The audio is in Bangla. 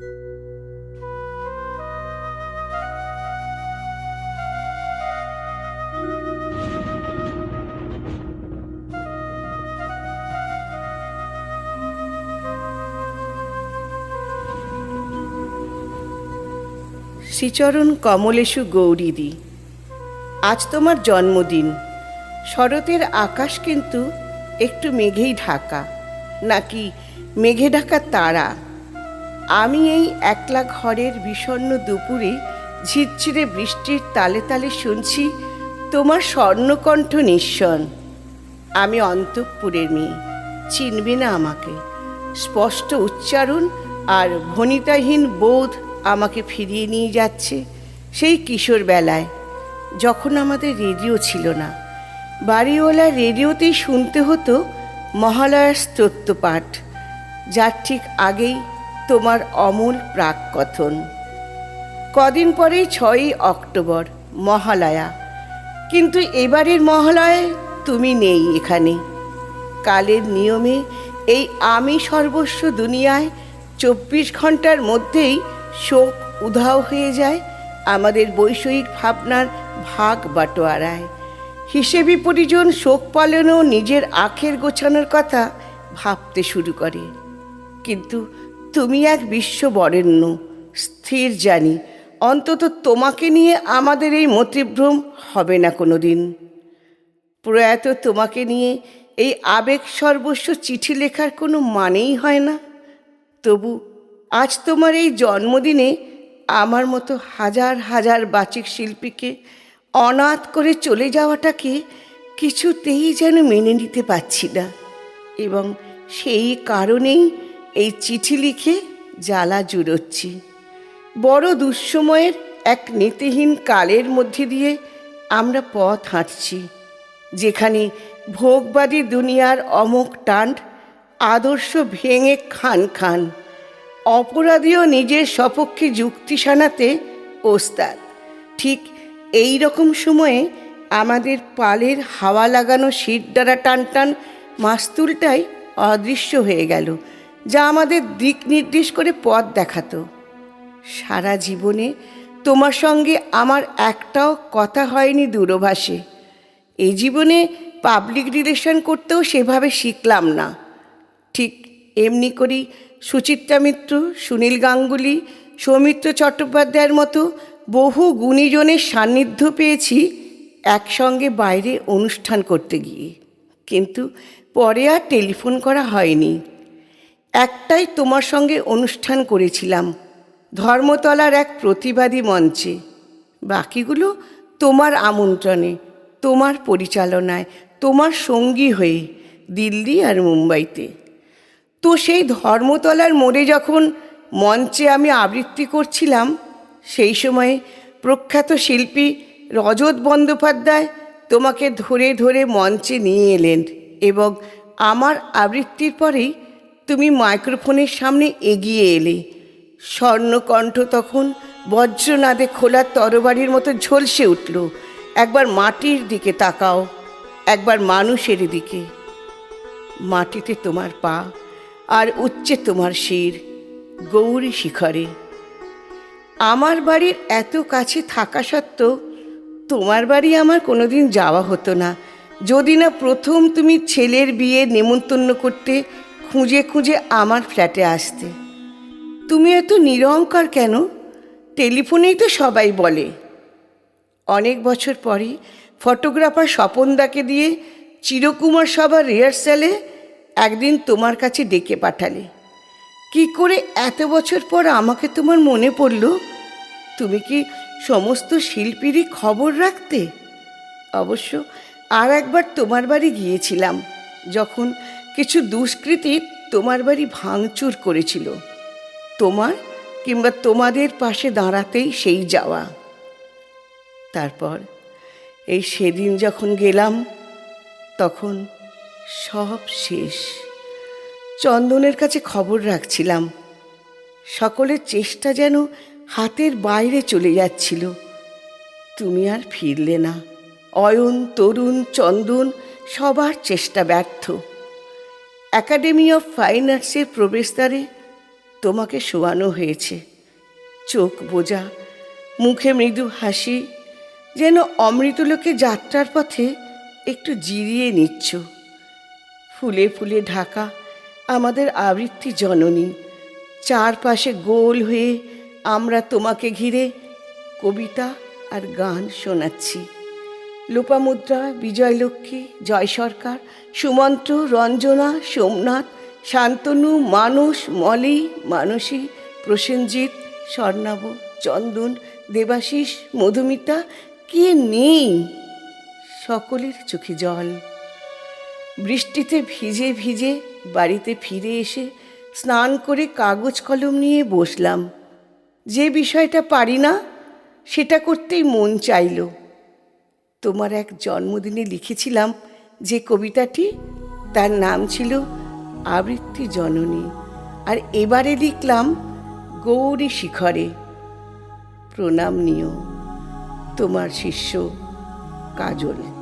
শ্রীচরণ কমলেশু গৌরীদি আজ তোমার জন্মদিন। শরতের আকাশ কিন্তু একটু মেঘেই ঢাকা। নাকি মেঘে ঢাকা তারা? আমি এই একলা ঘরের বিষণ্ণ দুপুরে ঝিরঝিরে বৃষ্টির তালে তালে শুনছি তোমার স্বর্ণকণ্ঠ নিঃসন। আমি অন্তঃপুরের মেয়ে, চিনবে না আমাকে। স্পষ্ট উচ্চারণ আর ভনিতাহীন বোধ আমাকে ফিরিয়ে নিয়ে যাচ্ছে সেই কিশোর বেলায়। যখন আমাদের রেডিও ছিল না, বাড়িওয়ালা রেডিওতেই শুনতে হতো মহালয়ার স্তোত্রপাঠ, যার ঠিক আগেই তোমার অমূল প্রাক কথন কদিন পরেই ছয়ই অক্টোবর, মহালয়া। কিন্তু এবারের মহালয়ায় তুমি নেই এখানে। কালের নিয়মে এই আমি সর্বস্ব দুনিয়ায় চব্বিশ ঘণ্টার মধ্যেই শোক উধাও হয়ে যায় আমাদের বৈষয়িক ভাবনার ভাগ বাটোয়ারায়। হিসেবি পরিজন শোক পালনেও নিজের আখের গোছানোর কথা ভাবতে শুরু করে। কিন্তু তুমি এক বিশ্ব বরেণ্য স্থির জানি। অন্তত তোমাকে নিয়ে আমাদের এই মতিভ্রম হবে না কোনো দিন প্রয়াত, তোমাকে নিয়ে এই আবেগ সর্বস্ব চিঠি লেখার কোনো মানেই হয় না। তবু আজ তোমার এই জন্মদিনে আমার মতো হাজার হাজার বাচিক শিল্পীকে অনাথ করে চলে যাওয়াটাকে কিছুতেই যেন মেনে নিতে পারছি না। এবং সেই কারণেই এই চিঠি লিখে জ্বালা জুড়োচ্ছি। বড় দুঃসময়ের এক নীতিহীন কালের মধ্যে দিয়ে আমরা পথ হাঁটছি, যেখানে ভোগবাদী দুনিয়ার অমোক টান্ড আদর্শ ভেঙে খান খান, অপরাধীও নিজের সপক্ষে যুক্তি শানাতে ওস্তাদ। ঠিক এই রকম সময়ে আমাদের পালের হাওয়া লাগানো দ্বারা টান টান মাস্তুলটাই অদৃশ্য হয়ে গেল। যা আমাদের দিক নির্দেশ করে পথ দেখাতো। সারা জীবনে তোমার সঙ্গে আমার একটাও কথা হয়নি দূরভাষে। এই জীবনে পাবলিক রিলেশন করতেও সেভাবে শিখলাম না। ঠিক এমনি করেই সুচিত্রা মিত্র, সুনীল গাঙ্গুলি, সৌমিত্র চট্টোপাধ্যায়ের মতো বহু গুণীজনের সান্নিধ্য পেয়েছি একসঙ্গে বাইরে অনুষ্ঠান করতে গিয়ে। কিন্তু পরে আর টেলিফোন করা হয়নি। একটাই তোমার সঙ্গে অনুষ্ঠান করেছিলাম, ধর্মতলার এক প্রতিবাদী মঞ্চে। বাকিগুলো তোমার আমন্ত্রণে, তোমার পরিচালনায়, তোমার সঙ্গী হয়ে দিল্লি আর মুম্বাইতে। তো সেই ধর্মতলার মোড়ে যখন মঞ্চে আমি আবৃত্তি করছিলাম, সেই সময়ে প্রখ্যাত শিল্পী রজত বন্দ্যোপাধ্যায় তোমাকে ধরে ধরে মঞ্চে নিয়ে এলেন এবং আমার আবৃত্তির পরেই তুমি মাইক্রোফোনের সামনে এগিয়ে এলে। স্বর্ণকণ্ঠ তখন বজ্রনাদে খোলা তরবারির মতো ঝলসে উঠল। একবার মাটির দিকে তাকাও, একবার মানুষের দিকে। মাটিতে তোমার পা, আর উচ্চে তোমার শির, গৌরী শিখরে। আমার বাড়ির এত কাছে থাকা সত্ত্বেও তোমার বাড়ি আমার কোনোদিন যাওয়া হতো না। যদি না প্রথম তুমি ছেলের বিয়ে নেমন্তন্ন করতে খুঁজে খুঁজে আমার ফ্ল্যাটে আসতে। তুমি এত নিরহংকার কেন? টেলিফোনেই তো সবাই বলে। অনেক বছর পরে ফটোগ্রাফার স্বপনদাকে দিয়ে চিরকুমার সভার রিহার্সালে একদিন তোমার কাছে ডেকে পাঠালে। কি করে এত বছর পর আমাকে তোমার মনে পড়ল? তুমি কি সমস্ত শিল্পীরই খবর রাখতে? অবশ্য আর একবার তোমার বাড়ি গিয়েছিলাম, যখন কিছু দুষ্কৃতী তোমার বাড়ি ভাঙচুর করেছিল। তোমার কিংবা তোমাদের পাশে দাঁড়াতেই সেই যাওয়া। তারপর এই সেদিন যখন গেলাম, তখন সব শেষ। চন্দনের কাছে খবর রাখছিলাম। সকলের চেষ্টা যেন হাতের বাইরে চলে যাচ্ছিল। তুমি আর ফিরলে না। অয়ন, তরুণ, চন্দন সবার চেষ্টা ব্যর্থ। একাডেমি অফ ফাইন আর্টসের প্রবেশদ্বারে তোমাকে শোয়ানো হয়েছে। চোখ বোঝা, মুখে মৃদু হাসি, যেন অমৃতলোকে যাত্রার পথে একটু জিরিয়ে নিচ্ছ। ফুলে ফুলে ঢাকা আমাদের আবৃত্তি জননী। চারপাশে গোল হয়ে আমরা তোমাকে ঘিরে কবিতা আর গান শোনাচ্ছি। লোপামুদ্রা, বিজয়লক্ষ্মী, জয় সরকার সুমন্ত রঞ্জনা, সোমনাথ, শান্তনু, মানস, মলি, মানসী, প্রসেনজিৎ, স্বর্ণাব, চন্দন, দেবাশিস, মধুমিতা, কে নেই? সকলের চোখে জল। বৃষ্টিতে ভিজে ভিজে বাড়িতে ফিরে এসে স্নান করে কাগজ কলম নিয়ে বসলাম। যে বিষয়টা পারি না, সেটা করতেই মন চাইল। তোমার এক জন্মদিনে লিখেছিলাম যে কবিতাটি, তার নাম ছিল আবৃত্তি জননী। আর এবারে লিখলাম গৌরী শিখরে। প্রণাম নিও তোমার শিষ্য কাজল।